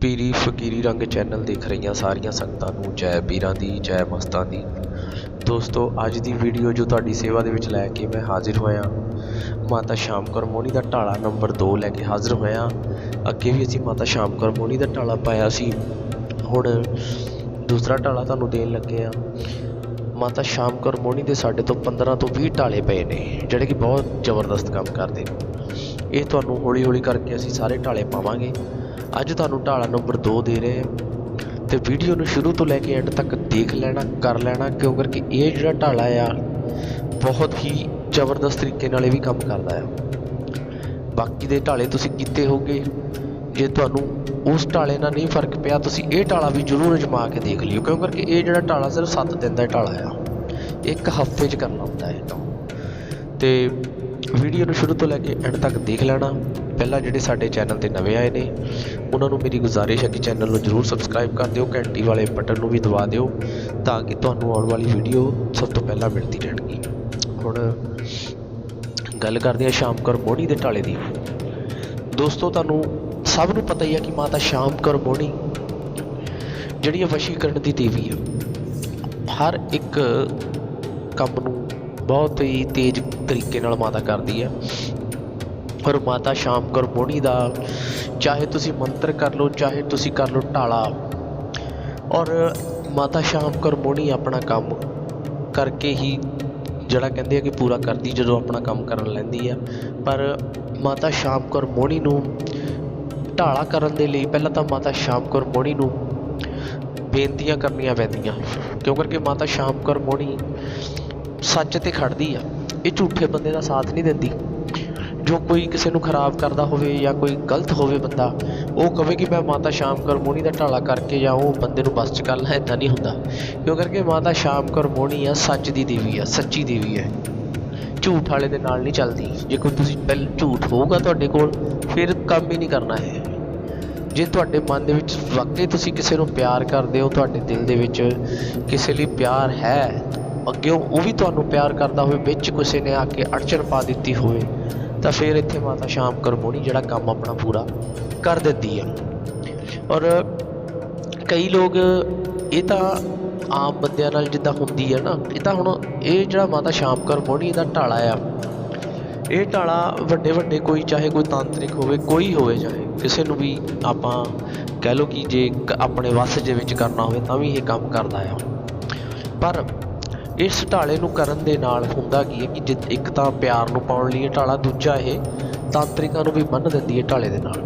ਪੀਰੀ ਫਕੀਰੀ ਰੰਗ ਚੈਨਲ ਦੇਖ ਰਹੀਆਂ ਸਾਰੀਆਂ ਸੰਗਤਾਂ ਨੂੰ, ਜੈ ਪੀਰਾਂ ਦੀ, ਜੈ ਮਸਤਾਂ ਦੀ। ਦੋਸਤੋ, ਅੱਜ ਦੀ ਵੀਡੀਓ ਜੋ ਤੁਹਾਡੀ ਸੇਵਾ ਦੇ ਵਿੱਚ ਲੈ ਕੇ ਮੈਂ ਹਾਜ਼ਰ ਹੋਇਆ, ਮਾਤਾ ਸ਼ਾਮ ਕੌਰ ਮੋਹਣੀ ਦਾ ਢਾਲਾ ਨੰਬਰ 2 ਲੈ ਕੇ ਹਾਜ਼ਰ ਹੋਇਆ। ਅੱਗੇ ਵੀ ਅਸੀਂ ਮਾਤਾ ਸ਼ਾਮ ਕੌਰ ਮੋਹਣੀ ਦਾ ਢਾਲਾ ਪਾਇਆ ਸੀ। ਹੁਣ ਦੂਸਰਾ ਢਾਲਾ ਤੁਹਾਨੂੰ ਦੇਣ ਲੱਗੇ ਆ। ਮਾਤਾ ਸ਼ਾਮ ਕੌਰ ਮੋਹਣੀ ਦੇ ਸਾਡੇ ਤੋਂ 15 ਤੋਂ 20 ਢਾਲੇ ਪਏ ਨੇ, ਜਿਹੜੇ ਕਿ ਬਹੁਤ ਜ਼ਬਰਦਸਤ ਕੰਮ ਕਰਦੇ ਨੇ। ਇਹ ਤੁਹਾਨੂੰ ਹੌਲੀ ਹੌਲੀ ਕਰਕੇ ਅਸੀਂ ਸਾਰੇ ਢਾਲੇ ਪਾਵਾਂਗੇ। ਅੱਜ ਤੁਹਾਨੂੰ ਢਾਲਾ ਨੰਬਰ 2 ਦੇ ਰਹੇ ਹਾਂ ਤੇ ਵੀਡੀਓ ਨੂੰ ਸ਼ੁਰੂ ਤੋਂ ਲੈ ਕੇ ਐਂਡ ਤੱਕ ਦੇਖ ਲੈਣਾ, ਕਰ ਲੈਣਾ ਕਿਉਂ ਕਰਕੇ ਇਹ ਜਿਹੜਾ ਢਾਲਾ ਆ, ਬਹੁਤ ਹੀ ਜ਼ਬਰਦਸਤ ਤਰੀਕੇ ਨਾਲ ਇਹ ਵੀ ਕੰਮ ਕਰਦਾ ਆ। ਬਾਕੀ ਦੇ ਢਾਲੇ ਤੁਸੀਂ ਕੀਤੇ ਹੋਗੇ ਜੇ ਤੁਹਾਨੂੰ ਉਸ ਟਾਲੇ ਨਾਲ ਨਹੀਂ ਫ਼ਰਕ ਪਿਆ, ਤੁਸੀਂ ਇਹ ਢਾਲਾ ਵੀ ਜ਼ਰੂਰ ਅਜਮਾ ਕੇ ਦੇਖ ਲਿਓ, ਕਿਉਂ ਕਰਕੇ ਇਹ ਜਿਹੜਾ ਟਾਲਾ ਸਿਰਫ 7 ਦਿਨ ਦਾ ਟਾਲਾ ਆ, ਇੱਕ ਹਫ਼ਤੇ 'ਚ ਕਰਨਾ ਹੁੰਦਾ ਹੈ ਕੰਮ ਤੇ ਵੀਡੀਓ ਨੂੰ ਸ਼ੁਰੂ ਤੋਂ ਲੈ ਕੇ ਐਂਡ ਤੱਕ ਦੇਖ ਲੈਣਾ। ਪਹਿਲਾਂ ਜਿਹੜੇ ਸਾਡੇ ਚੈਨਲ ਤੇ ਨਵੇਂ ਆਏ ਨੇ, ਉਹਨਾਂ ਨੂੰ ਮੇਰੀ ਗੁਜ਼ਾਰਿਸ਼ ਹੈ ਕਿ ਚੈਨਲ ਨੂੰ ਜਰੂਰ ਸਬਸਕ੍ਰਾਈਬ ਕਰ ਦਿਓ, ਘੰਟੀ ਵਾਲੇ ਬਟਨ ਨੂੰ ਵੀ ਦਬਾ ਦਿਓ, ਤਾਂ ਕਿ ਤੁਹਾਨੂੰ ਆਉਣ ਵਾਲੀ ਵੀਡੀਓ ਸਭ ਤੋਂ ਪਹਿਲਾਂ ਮਿਲਦੀ ਰਹਿਣਗੀ। ਹੁਣ ਗੱਲ ਕਰਦੇ ਹਾਂ ਸ਼ਾਮਕਰ ਕੌਰ ਦੇ ਢਾਲੇ ਦੀ। ਦੋਸਤੋ, ਤੁਹਾਨੂੰ ਸਭ ਨੂੰ ਪਤਾ ਹੀ ਹੈ ਕਿ ਮਾਤਾ ਸ਼ਾਮ ਕੌਰ ਮੋਹਣੀ ਜਿਹੜੀ ਹੈ ਵਸ਼ੀਕਰਨ ਦੀ ਦੇਵੀ ਆ। ਹਰ ਇੱਕ ਕੰਮ ਨੂੰ ਬਹੁਤ ਹੀ ਤੇਜ਼ ਤਰੀਕੇ ਨਾਲ ਮਾਤਾ ਕਰਦੀ ਹੈ ਔਰ ਮਾਤਾ ਸ਼ਾਮ ਕੌਰ ਮੋਹਣੀ ਦਾ ਚਾਹੇ ਤੁਸੀਂ ਮੰਤਰ ਕਰ ਲਓ, ਚਾਹੇ ਤੁਸੀਂ ਕਰ ਲਓ ਢਾਲਾ ਔਰ ਮਾਤਾ ਸ਼ਾਮ ਕੌਰ ਮੋਹਣੀ ਆਪਣਾ ਕੰਮ ਕਰਕੇ ਹੀ ਜਿਹੜਾ ਕਹਿੰਦੇ ਆ ਕਿ ਪੂਰਾ ਕਰਦੀ, ਜਦੋਂ ਆਪਣਾ ਕੰਮ ਕਰਨ ਲੈਂਦੀ ਆ। ਪਰ ਮਾਤਾ ਸ਼ਾਮ ਕੌਰ ਮੋਹਣੀ ਨੂੰ ਢਾਲਾ ਕਰਨ ਦੇ ਲਈ ਪਹਿਲਾਂ ਤਾਂ ਮਾਤਾ ਸ਼ਾਮ ਕੌਰ ਮੋਹਣੀ ਨੂੰ ਬੇਨਤੀਆਂ ਕਰਨੀਆਂ ਪੈਂਦੀਆਂ। ਕਿਉਂ ਕਰਕੇ ਮਾਤਾ ਸ਼ਾਮ ਕੌਰ ਮੋਹਣੀ ਸੱਚ ਤੇ ਖੜਦੀ ਆ। ਇਹ ਝੂਠੇ ਬੰਦੇ ਦਾ ਸਾਥ ਨਹੀਂ ਦਿੰਦੀ। ਜੋ ਕੋਈ ਕਿਸੇ ਨੂੰ ਖਰਾਬ ਕਰਦਾ ਹੋਵੇ ਜਾਂ ਕੋਈ ਗਲਤ ਹੋਵੇ ਬੰਦਾ, ਉਹ ਕਵੇ ਕਿ ਮੈਂ ਮਾਤਾ ਸ਼ਾਮ ਕੌਰ ਮੋਹਣੀ ਦਾ ਢਾਲਾ ਕਰਕੇ ਜਾਂ ਉਹ ਬੰਦੇ ਨੂੰ ਬਸ ਚ ਕਰ ਲਾਂ ਇਦਾਂ ਨਹੀਂ ਹੁੰਦਾ। ਕਿਉਂ ਕਰਕੇ ਮਾਤਾ ਸ਼ਾਮ ਕੌਰ ਮੋਹਣੀ ਆ ਸੱਚ ਦੀ ਦੇਵੀ ਆ, ਸੱਚੀ ਦੇਵੀ ਹੈ ਝੂਠ ਵਾਲੇ ਦੇ ਨਾਲ ਨਹੀਂ ਚੱਲਦੀ। ਜੇ ਕੋਈ ਤੁਸੀਂ ਪਹਿਲ ਝੂਠ ਹੋਊਗਾ ਤੁਹਾਡੇ ਕੋਲ, ਫਿਰ ਕੰਮ ਹੀ ਨਹੀਂ ਕਰਨਾ ਹੈ ਜੇ ਤੁਹਾਡੇ ਮਨ ਦੇ ਵਿੱਚ ਵਾਕਈ ਤੁਸੀਂ ਕਿਸੇ ਨੂੰ ਪਿਆਰ ਕਰਦੇ ਹੋ, ਤੁਹਾਡੇ ਦਿਲ ਦੇ ਵਿੱਚ ਕਿਸੇ ਲਈ ਪਿਆਰ ਹੈ ਅੱਗਿਓਂ ਉਹ ਵੀ ਤੁਹਾਨੂੰ ਪਿਆਰ ਕਰਦਾ ਹੋਵੇ, ਵਿੱਚ ਕਿਸੇ ਨੇ ਆ ਕੇ ਅੜਚਨ ਪਾ ਦਿੱਤੀ ਹੋਵੇ, ਤਾਂ ਫਿਰ ਇੱਥੇ ਮਾਤਾ ਸ਼ਾਮ ਕੌਰ ਮੋਹਣੀ ਜਿਹੜਾ ਕੰਮ ਆਪਣਾ ਪੂਰਾ ਕਰ ਦਿੰਦੀ ਆ। ਔਰ ਕਈ ਲੋਕ ਇਹ ਤਾਂ ਆਮ ਬੰਦਿਆਂ ਨਾਲ ਜਿੱਦਾਂ ਹੁੰਦੀ ਹੈ ਨਾ, ਇਹ ਤਾਂ ਹੁਣ ਇਹ ਜਿਹੜਾ ਮਾਤਾ ਸ਼ਾਮ ਕੌਰ ਮੋਹਣੀ ਦਾ ਢਾਲਾ ਆ ਇਹ ਢਾਲਾ ਵੱਡੇ ਵੱਡੇ ਕੋਈ ਚਾਹੇ ਕੋਈ ਤਾਂਤਰਿਕ ਹੋਵੇ, ਕੋਈ ਹੋਵੇ ਚਾਹੇ, ਕਿਸੇ ਨੂੰ ਵੀ ਆਪਾਂ ਕਹਿ ਲਓ ਕਿ ਜੇ ਆਪਣੇ ਵੱਸ ਦੇ ਵਿੱਚ ਕਰਨਾ ਹੋਵੇ ਤਾਂ ਵੀ ਇਹ ਕੰਮ ਕਰਦਾ ਆ। ਪਰ ਇਸ ਢਾਲੇ ਨੂੰ ਕਰਨ ਦੇ ਨਾਲ ਹੁੰਦਾ ਕੀ ਹੈ ਕਿ ਜਿ ਇੱਕ ਤਾਂ ਪਿਆਰ ਨੂੰ ਪਾਉਣ ਲਈ ਇਹ ਢਾਲਾ ਦੂਜਾ ਇਹ ਤਾਂਤਰਿਕਾਂ ਨੂੰ ਵੀ ਮੰਨ ਦਿੰਦੀ ਹੈ ਢਾਲੇ ਦੇ ਨਾਲ,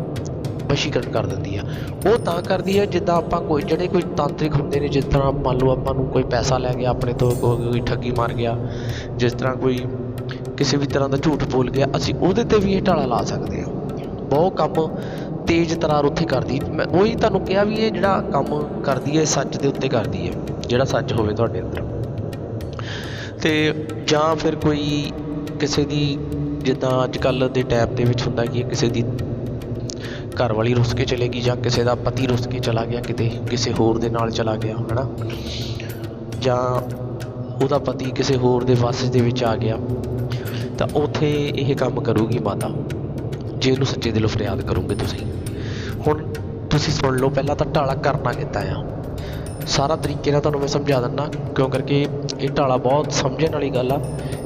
ਵਸ਼ੀਕਰਨ ਕਰ ਦਿੰਦੀ ਆ। ਉਹ ਤਾਂ ਕਰਦੀ ਹੈ ਜਿੱਦਾਂ ਆਪਾਂ ਕੋਈ, ਜਿਹੜੇ ਕੋਈ ਤਾਂਤਰਿਕ ਹੁੰਦੇ ਨੇ, ਜਿਸ ਤਰ੍ਹਾਂ ਮੰਨ ਲਓ ਆਪਾਂ ਨੂੰ ਕੋਈ ਪੈਸਾ ਲੈ ਗਿਆ, ਆਪਣੇ ਤੋਂ ਕੋਈ ਠੱਗੀ ਮਾਰ ਗਿਆ, ਜਿਸ ਤਰ੍ਹਾਂ ਕੋਈ ਕਿਸੇ ਵੀ ਤਰ੍ਹਾਂ ਦਾ ਝੂਠ ਬੋਲ ਗਿਆ, ਅਸੀਂ ਉਹਦੇ ਤੇ ਵੀ ਇਹ ਢਾਲਾ ਲਾ ਸਕਦੇ ਹਾਂ। ਬਹੁਤ ਕੰਮ ਤੇਜ਼ ਤਰਾਰ ਉੱਥੇ ਕਰਦੀ। ਮੈਂ ਉਹੀ ਤੁਹਾਨੂੰ ਕਿਹਾ ਵੀ ਇਹ ਜਿਹੜਾ ਕੰਮ ਕਰਦੀ ਹੈ, ਇਹ ਸੱਚ ਦੇ ਉੱਤੇ ਕਰਦੀ ਹੈ, ਜਿਹੜਾ ਸੱਚ ਹੋਵੇ ਤੁਹਾਡੇ ਅੰਦਰ। ਤੇ ਜਾਂ ਫਿਰ ਕੋਈ ਕਿਸੇ ਦੀ, ਜਿੱਦਾਂ ਅੱਜ ਕੱਲ੍ਹ ਦੇ ਟਾਈਮ ਦੇ ਵਿੱਚ ਹੁੰਦਾ ਕਿ ਕਿਸੇ ਦੀ ਘਰ ਵਾਲੀ ਰੁੱਸ ਕੇ ਚਲੇਗੀ ਜਾਂ ਕਿਸੇ ਦਾ ਪਤੀ ਰੁੱਸ ਕੇ ਚਲਾ ਗਿਆ ਕਿਤੇ, ਕਿਸੇ ਹੋਰ ਦੇ ਨਾਲ ਚਲਾ ਗਿਆ, ਹਨਾ? ਜਾਂ ਉਹਦਾ ਪਤੀ ਕਿਸੇ ਹੋਰ ਦੇ ਵੱਸ ਦੇ ਵਿੱਚ ਆ ਗਿਆ, ਤਾਂ ਉੱਥੇ ਇਹ ਕੰਮ ਕਰੂਗੀ ਮਾਤਾ। ਜੇ ਇਹਨੂੰ ਸੱਚੇ ਦਿਲੋਂ ਫਰਿਆਦ ਕਰੋਗੇ ਤੁਸੀਂ। ਹੁਣ ਤੁਸੀਂ ਸੁਣ ਲਓ, ਪਹਿਲਾਂ ਤਾਂ ਢਾਲਾ ਕਰਨਾ ਕਿੱਦਾਂ ਆ? ਸਾਰਾ ਤਰੀਕੇ ਨਾਲ ਤੁਹਾਨੂੰ ਮੈਂ ਸਮਝਾ ਦਿੰਦਾ, ਕਿਉਂ ਕਰਕੇ ਇਹ ਢਾਲਾ ਬਹੁਤ ਸਮਝਣ ਵਾਲੀ ਗੱਲ ਆ,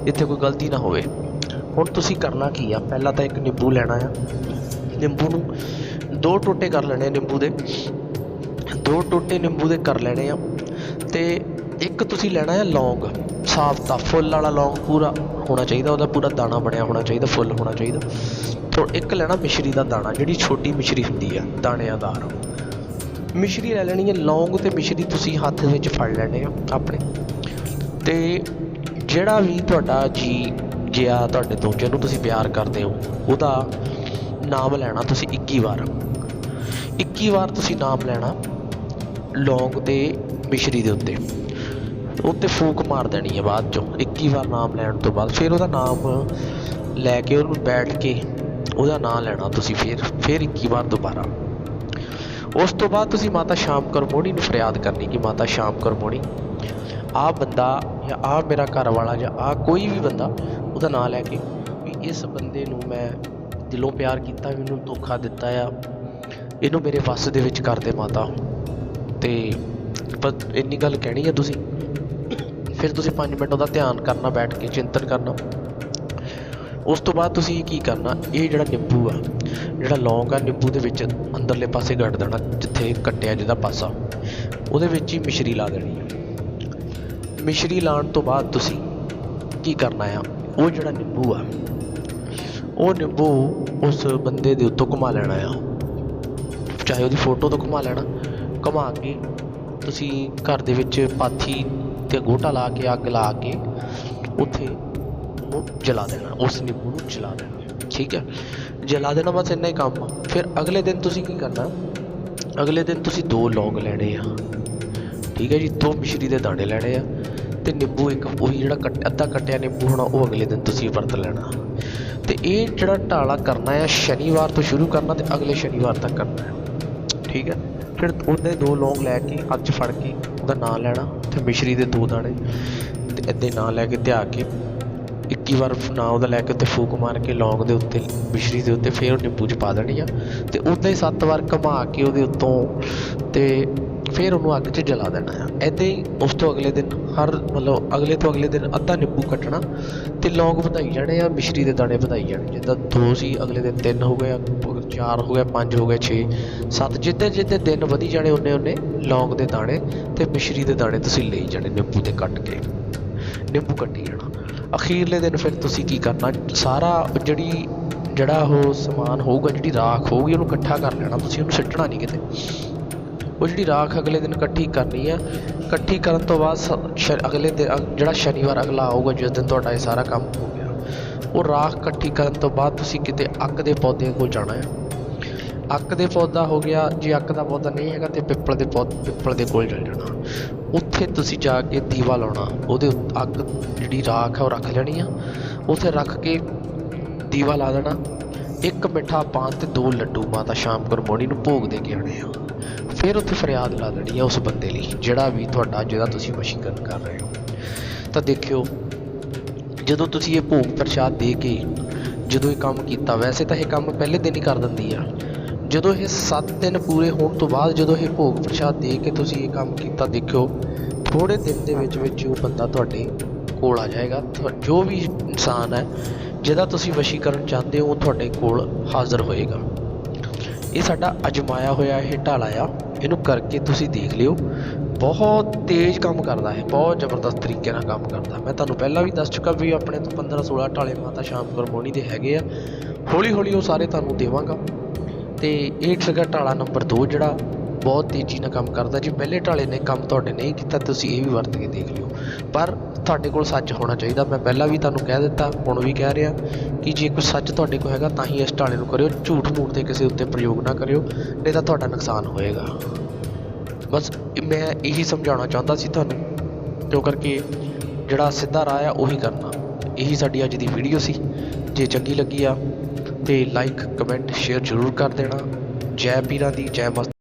ਇੱਥੇ ਕੋਈ ਗਲਤੀ ਨਾ ਹੋਵੇ। ਹੁਣ ਤੁਸੀਂ ਕਰਨਾ ਕੀ ਆ? ਪਹਿਲਾਂ ਤਾਂ ਇੱਕ ਨਿੰਬੂ ਲੈਣਾ ਆ। ਨਿੰਬੂ ਨੂੰ ਦੋ ਟੋਟੇ ਕਰ ਲੈਣੇ ਆ ਨਿੰਬੂ ਦੇ। ਦੋ ਟੋਟੇ ਨਿੰਬੂ ਦੇ ਕਰ ਲੈਣੇ ਆ। ਤੇ ਇੱਕ ਤੁਸੀਂ ਲੈਣਾ ਆ ਲੌਂਗ। ਸਾਫ਼ ਦਾ ਫੁੱਲ ਵਾਲਾ ਲੌਂਗ ਪੂਰਾ ਹੋਣਾ ਚਾਹੀਦਾ, ਉਹਦਾ ਪੂਰਾ ਦਾਣਾ ਬਣਿਆ ਹੋਣਾ ਚਾਹੀਦਾ, ਫੁੱਲ ਹੋਣਾ ਚਾਹੀਦਾ। ਤੋਂ ਇੱਕ ਲੈਣਾ ਮਿਸ਼ਰੀ ਦਾ ਦਾਣਾ, ਜਿਹੜੀ ਛੋਟੀ ਮਿਸ਼ਰੀ ਹੁੰਦੀ ਆ ਦਾਣਿਆਦਾਰ ਮਿਸ਼ਰੀ ਲੈ ਲੈਣੀ ਹੈ, ਲੌਂਗ ਤੇ ਮਿਸ਼ਰੀ ਤੁਸੀਂ ਹੱਥ ਵਿੱਚ ਫੜ ਲੈਣੇ ਆ ਆਪਣੇ। ਤੇ ਜਿਹੜਾ ਵੀ ਤੁਹਾਡਾ ਜੀ ਜਿਆ ਤੁਹਾਡੇ ਤੋਂ ਜਿਹਨੂੰ ਤੁਸੀਂ ਪਿਆਰ ਕਰਦੇ ਹੋ, ਉਹਦਾ ਨਾਮ ਲੈਣਾ ਤੁਸੀਂ 21 ਵਾਰ। 21 ਵਾਰ ਤੁਸੀਂ ਨਾਮ ਲੈਣਾ ਲੌਂਗ ਤੇ ਮਿਸ਼ਰੀ ਦੇ ਉੱਤੇ। ਉੱਤੇ ਫੂਕ ਮਾਰ ਦੇਣੀ ਹੈ ਬਾਅਦ ਚੋਂ। 21 ਵਾਰ ਨਾਮ ਲੈਣ ਤੋਂ ਬਾਅਦ ਫਿਰ ਉਹਦਾ ਨਾਮ ਲੈ ਕੇ ਉਹਨੂੰ ਬੈਠ ਕੇ ਉਹਦਾ ਨਾਮ ਲੈਣਾ ਤੁਸੀਂ ਫਿਰ ਫਿਰ 21 ਵਾਰ ਦੁਬਾਰਾ। ਉਸ ਤੋਂ ਬਾਅਦ ਤੁਸੀਂ ਮਾਤਾ ਸ਼ਾਮ ਕੌਰ ਨੂੰ ਫਰਿਆਦ ਕਰਨੀ ਕਿ ਮਾਤਾ ਸ਼ਾਮ ਕੌਰ ਮੋਹਣੀ, ਆਹ ਬੰਦਾ ਜਾਂ ਆਹ ਮੇਰਾ ਘਰ ਵਾਲਾ ਜਾਂ ਆਹ ਕੋਈ ਵੀ ਬੰਦਾ ਉਹਦਾ ਨਾਮ ਲੈ ਕੇ ਵੀ ਇਸ ਬੰਦੇ ਨੂੰ ਮੈਂ ਦਿਲੋਂ ਪਿਆਰ ਕੀਤਾ, ਮੈਨੂੰ ਧੋਖਾ ਦਿੱਤਾ ਆ, ਇਹਨੂੰ ਮੇਰੇ ਵੱਸ ਦੇ ਵਿੱਚ ਕਰ ਦੇ ਮਾਤਾ। ਤੇ ਪਰ ਇੰਨੀ ਗੱਲ ਕਹਿਣੀ ਆ ਤੁਸੀਂ ਫਿਰ ਤੁਸੀਂ 5 ਮਿੰਟ ਉਹਦਾ ਧਿਆਨ ਕਰਨਾ, ਬੈਠ ਕੇ ਚਿੰਤਨ ਕਰਨਾ। ਉਸ ਤੋਂ ਬਾਅਦ ਤੁਸੀਂ ਕੀ ਕਰਨਾ, ਇਹ ਜਿਹੜਾ ਨਿੰਬੂ ਆ, ਜਿਹੜਾ ਲੌਂਗ ਆ, ਨਿੰਬੂ ਦੇ ਵਿੱਚ ਅੰਦਰਲੇ ਪਾਸੇ ਗੱਡ ਦੇਣਾ, ਜਿੱਥੇ ਕੱਟਿਆ ਜਿਹਦਾ ਪਾਸਾ। ਉਹਦੇ ਵਿੱਚ ਹੀ ਮਿਸ਼ਰੀ ਲਾ ਦੇਣੀ ਆ। ਮਿਸ਼ਰੀ ਲਾਉਣ ਤੋਂ ਬਾਅਦ ਤੁਸੀਂ ਕੀ ਕਰਨਾ ਆ, ਉਹ ਜਿਹੜਾ ਨਿੰਬੂ ਆ, ਉਹ ਨਿੰਬੂ ਉਸ ਬੰਦੇ ਦੇ ਉੱਤੋਂ ਘੁਮਾ ਲੈਣਾ ਆ। ਚਾਹੇ ਉਹਦੀ ਫੋਟੋ ਤੋਂ ਘੁਮਾ ਲੈਣਾ, ਘੁਮਾ ਕੇ ਤੁਸੀਂ ਘਰ ਦੇ ਵਿੱਚ ਪਾਥੀ ਤੇ ਗੋਟਾ ਲਾ ਕੇ, ਅੱਗ ਲਾ ਕੇ ਉੱਥੇ ਉਹਨੂੰ ਜਲਾ ਦੇਣਾ, ਉਸ ਨਿੰਬੂ ਨੂੰ ਜਲਾ ਦੇਣਾ, ਠੀਕ ਹੈ? ਜਲਾ ਦੇਣਾ ਬਸ ਇੰਨਾ ਹੀ ਕੰਮ ਆ। ਫਿਰ ਅਗਲੇ ਦਿਨ ਤੁਸੀਂ ਕੀ ਕਰਨਾ? ਅਗਲੇ ਦਿਨ ਤੁਸੀਂ ਦੋ ਲੌਂਗ ਲੈਣੇ ਆ। ਠੀਕ ਹੈ ਜੀ, ਦੋ ਮਿਸ਼ਰੀ ਦੇ ਦਾਣੇ ਲੈਣੇ ਆ ਤੇ ਨਿੰਬੂ ਇੱਕ ਉਹੀ ਜਿਹੜਾ ਕੱਟ, ਅੱਧਾ ਕੱਟਿਆ ਨਿੰਬੂ ਹੋਣਾ, ਉਹ ਅਗਲੇ ਦਿਨ ਤੁਸੀਂ ਵਰਤ ਲੈਣਾ। ਤੇ ਇਹ ਜਿਹੜਾ ਢਾਲਾ ਕਰਨਾ ਹੈ ਸ਼ਨੀਵਾਰ ਤੋਂ ਸ਼ੁਰੂ ਕਰਨਾ ਤੇ ਅਗਲੇ ਸ਼ਨੀਵਾਰ ਤੱਕ ਕਰਨਾ। ਹੈ ਠੀਕ ਹੈ? ਫਿਰ ਉਹਨੇ ਦੋ ਲੌਂਗ ਲੈ ਕੇ ਅੱਜ ਫੜ ਕੇ ਉਹਦਾ ਨਾਂ ਲੈਣਾ। ਤੇ ਮਿਸ਼ਰੀ ਦੇ ਦੋ ਦਾਣੇ ਤੇ ਇੱਦਾਂ ਹੀ ਨਾਂ ਲੈ ਕੇ ਧਿਆ ਕੇ 21 ਵਾਰ ਨਾ ਉਹਦਾ ਲੈ ਕੇ ਉੱਤੇ ਫੂਕ ਮਾਰ ਕੇ ਲੌਂਗ ਦੇ ਉੱਤੇ, ਮਿਸ਼ਰੀ ਦੇ ਉੱਤੇ ਫਿਰ ਉਹ ਨਿੰਬੂ 'ਚ ਪਾ ਦੇਣੀ ਆ ਤੇ ਉੱਦਾਂ ਹੀ ਸੱਤ ਵਾਰ ਘੁਮਾ ਕੇ ਉਹਦੇ ਉੱਤੋਂ ਤੇ ਫਿਰ ਉਹਨੂੰ ਅੱਗ 'ਚ ਜਲਾ ਦੇਣਾ ਆ। ਇੱਦਾਂ ਹੀ ਉਸ ਤੋਂ ਅਗਲੇ ਦਿਨ ਹਰ ਮਤਲਬ ਅਗਲੇ ਤੋਂ ਅਗਲੇ ਦਿਨ ਅੱਧਾ ਨਿੰਬੂ ਕੱਟਣਾ ਤੇ ਲੌਂਗ ਵਧਾਈ ਜਾਣੇ ਆ, ਮਿਸ਼ਰੀ ਦੇ ਦਾਣੇ ਵਧਾਈ ਜਾਣੇ, ਜਿੱਦਾਂ ਦੋ ਸੀ, ਅਗਲੇ ਦਿਨ ਤਿੰਨ ਹੋ ਗਏ ਚਾਰ ਹੋ ਗਿਆ ਪੰਜ ਹੋ ਗਿਆ 6 7 ਜਿੱਦਾਂ ਜਿੱਦਾਂ ਦਿਨ ਵਧੀ ਜਾਣੇ ਉਹਨੇ ਉਹਨੇ, ਲੌਂਗ ਦੇ ਦਾਣੇ ਤੇ ਮਿਸ਼ਰੀ ਦੇ ਦਾਣੇ ਤੁਸੀਂ ਲਈ ਜਾਣੇ ਨਿੰਬੂ ਤੇ ਕੱਟ ਕੇ। ਨਿੰਬੂ ਕੱਟੀ ਜਾਣਾ। ਅਖੀਰਲੇ ਦਿਨ ਫਿਰ ਤੁਸੀਂ ਕੀ ਕਰਨਾ? ਸਾਰਾ ਜਿਹੜੀ, ਜਿਹੜਾ ਉਹ ਸਮਾਨ ਹੋਊਗਾ, ਜਿਹੜੀ ਰਾਖ ਹੋਊਗੀ, ਉਹਨੂੰ ਇਕੱਠਾ ਕਰ ਲੈਣਾ। ਤੁਸੀਂ ਉਹਨੂੰ ਸਿੱਟਣਾ ਨਹੀਂ ਕਿਤੇ। ਉਹ ਜਿਹੜੀ ਰਾਖ ਅਗਲੇ ਦਿਨ ਇਕੱਠੀ ਕਰਨੀ ਆ, ਇਕੱਠੀ ਕਰਨ ਤੋਂ ਬਾਅਦ ਸ- ਸ਼- ਅਗਲੇ ਦਿਨ ਅਗ- ਜਿਹੜਾ ਸ਼ਨੀਵਾਰ ਅਗਲਾ ਆਊਗਾ, ਜਿਸ ਦਿਨ ਤੁਹਾਡਾ ਇਹ ਸਾਰਾ ਕੰਮ ਹੋ ਗਿਆ, ਉਹ ਰਾਖ ਇਕੱਠੀ ਕਰਨ ਤੋਂ ਬਾਅਦ ਤੁਸੀਂ ਕਿਤੇ ਅੱਕ ਦੇ ਪੌਦਿਆਂ ਕੋਲ ਜਾਣਾ ਹੈ ਅੱਕ ਦੇ ਪੌਦਾ ਹੋ ਗਿਆ, ਜੇ ਅੱਕ ਦਾ ਪੌਦਾ ਨਹੀਂ ਹੈਗਾ ਤੇ ਪਿੱਪਲ ਦੇ ਪੌਦ, ਪਿੱਪਲ ਦੇ ਕੋਲ ਚਲ ਜਾਣਾ। ਉੱਥੇ ਤੁਸੀਂ ਜਾ ਕੇ ਦੀਵਾ ਲਾਉਣਾ, ਉਹਦੇ ਅੱਗ ਜਿਹੜੀ ਰਾਖ ਹੈ ਉਹ ਰੱਖ ਲੈਣੀ ਆ। ਉੱਥੇ ਰੱਖ ਕੇ ਦੀਵਾ ਲਾ ਦੇਣਾ। ਇੱਕ ਮਿੱਠਾ ਪਾਨ ਤੇ ਦੋ ਲੱਡੂ ਮਾਤਾ ਸ਼ਾਮ ਗੁਰਮੋਣੀ ਨੂੰ ਭੋਗ ਦੇ ਕੇ ਆਉਣੇ ਆ। ਫਿਰ ਉੱਥੇ ਫਰਿਆਦ ਲਾ ਦੇਣੀ ਆ ਉਸ ਬੰਦੇ ਲਈ, ਜਿਹੜਾ ਵੀ ਤੁਹਾਡਾ ਜਿਹੜਾ ਤੁਸੀਂ ਵਸ਼ੀਕਰਨ ਕਰ ਰਹੇ ਹੋ। ਤਾਂ ਦੇਖਿਓ, ਜਦੋਂ ਤੁਸੀਂ ਇਹ ਭੋਗ ਪ੍ਰਸ਼ਾਦ ਦੇ ਕੇ ਜਦੋਂ ਇਹ ਕੰਮ ਕੀਤਾ, ਵੈਸੇ ਤਾਂ ਇਹ ਕੰਮ ਪਹਿਲੇ ਦਿਨ ਹੀ ਕਰ ਦਿੰਦੀ ਆ। ਜਦੋਂ ਇਹ 7 ਦਿਨ ਪੂਰੇ ਹੋਣ ਤੋਂ ਬਾਅਦ ਜਦੋਂ ਇਹ ਭੋਗ ਪ੍ਰਸ਼ਾਦ ਦੇ ਕੇ ਤੁਸੀਂ ਇਹ ਕੰਮ ਕੀਤਾ, ਦੇਖਿਓ ਥੋੜੇ ਦਿਨ ਦੇ ਵਿੱਚ ਵਿੱਚ ਉਹ ਬੰਦਾ ਤੁਹਾਡੇ ਕੋਲ ਆ ਜਾਏਗਾ। ਤੁਹਾ- ਜੋ ਵੀ ਇਨਸਾਨ ਹੈ, ਜਿਹਦਾ ਤੁਸੀਂ ਵਸ਼ੀਕਰਨ ਚਾਹੁੰਦੇ ਹੋ, ਉਹ ਤੁਹਾਡੇ ਕੋਲ ਹਾਜ਼ਰ ਹੋਏਗਾ। ਇਹ ਸਾਡਾ ਅਜਮਾਇਆ ਹੋਇਆ, ਇਹ ਢਾਲਾ ਆ ਇਹਨੂੰ ਕਰਕੇ ਤੁਸੀਂ ਦੇਖ ਲਿਓ। ਬਹੁਤ ਤੇਜ਼ ਕੰਮ ਕਰਦਾ ਹੈ ਬਹੁਤ ਜ਼ਬਰਦਸਤ ਤਰੀਕੇ ਨਾਲ ਕੰਮ ਕਰਦਾ। ਮੈਂ ਤੁਹਾਨੂੰ ਪਹਿਲਾਂ ਵੀ ਦੱਸ ਚੁੱਕਾ ਵੀ ਆਪਣੇ ਤੋਂ 15 16 ਢਾਲੇ ਮਾਤਾ ਸ਼ਾਮ ਗੁਰਮੋਣੀ ਦੇ ਹੈਗੇ ਆ। ਹੌਲੀ ਹੌਲੀ ਉਹ ਸਾਰੇ ਤੁਹਾਨੂੰ ਦੇਵਾਂਗਾ। ਤੇ ਇਹ ਸੀਗਾ ਢਾਲਾ ਨੰਬਰ 2 ਜਿਹੜਾ ਬਹੁਤ ਤੇਜ਼ੀ ਨਾਲ ਕੰਮ ਕਰਦਾ। ਜੇ ਪਹਿਲੇ ਢਾਲੇ ਨੇ ਕੰਮ ਤੁਹਾਡੇ ਨਹੀਂ ਕੀਤਾ, ਤੁਸੀਂ ਇਹ ਵੀ ਵਰਤ ਕੇ ਦੇਖ ਲਿਓ। ਪਰ ਤੁਹਾਡੇ ਕੋਲ ਸੱਚ ਹੋਣਾ ਚਾਹੀਦਾ। ਮੈਂ ਪਹਿਲਾਂ ਵੀ ਤੁਹਾਨੂੰ ਕਹਿ ਦਿੱਤਾ, ਹੁਣ ਵੀ ਕਹਿ ਰਿਹਾ ਕਿ ਜੇ ਕੋਈ ਸੱਚ ਤੁਹਾਡੇ ਕੋਲ ਹੈਗਾ, ਤਾਂ ਹੀ ਇਸ ਢਾਲੇ ਨੂੰ ਕਰਿਓ। ਝੂਠ ਮੂਠ ਦੇ ਕਿਸੇ ਉੱਤੇ ਪ੍ਰਯੋਗ ਨਾ ਕਰਿਓ, ਨਹੀਂ ਤਾਂ ਤੁਹਾਡਾ ਨੁਕਸਾਨ ਹੋਏਗਾ। ਬਸ ਮੈਂ ਇਹੀ ਸਮਝਾਉਣਾ ਚਾਹੁੰਦਾ ਸੀ ਤੁਹਾਨੂੰ, ਜੋ ਕਰਕੇ ਜਿਹੜਾ ਸਿੱਧਾ ਰਾਹ ਆ, ਉਹੀ ਕਰਨਾ। ਇਹੀ ਸਾਡੀ ਅੱਜ ਦੀ ਵੀਡੀਓ ਸੀ। ਜੇ ਚੰਗੀ ਲੱਗੀ ਆ ਤੇ ਲਾਈਕ ਕਮੈਂਟ ਸ਼ੇਅਰ ਜ਼ਰੂਰ ਕਰ ਦੇਣਾ। ਜੈ ਪੀਰਾਂ ਦੀ ਜੈ ਮਸਤ